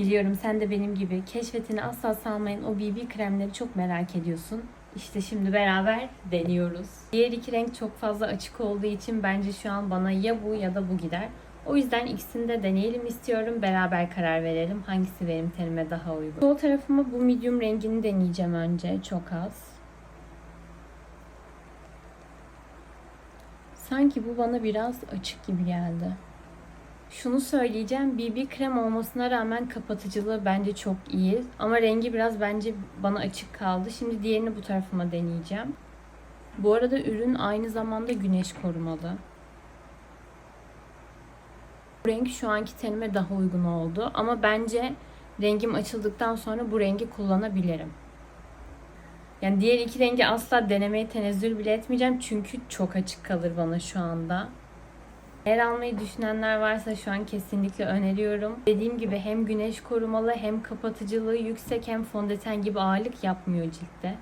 Biliyorum sen de benim gibi keşfetini asla salmayan o BB kremleri çok merak ediyorsun. İşte şimdi beraber deniyoruz. Diğer iki renk çok fazla açık olduğu için bence şu an bana ya bu ya da bu gider. O yüzden ikisini de deneyelim istiyorum. Beraber karar verelim hangisi benim tenime daha uygun. Sol tarafıma bu medium rengini deneyeceğim önce çok az. Sanki bu bana biraz açık gibi geldi. Şunu söyleyeceğim. BB krem olmasına rağmen kapatıcılığı bence çok iyi. Ama rengi biraz bence bana açık kaldı. Şimdi diğerini bu tarafıma deneyeceğim. Bu arada ürün aynı zamanda güneş korumalı. Bu renk şu anki tenime daha uygun oldu. Ama bence rengim açıldıktan sonra bu rengi kullanabilirim. Yani diğer iki rengi asla denemeye tenezzül bile etmeyeceğim. Çünkü çok açık kalır bana şu anda. Eğer almayı düşünenler varsa şu an kesinlikle öneriyorum. Dediğim gibi hem güneş korumalı hem kapatıcılığı yüksek hem fondöten gibi ağırlık yapmıyor ciltte.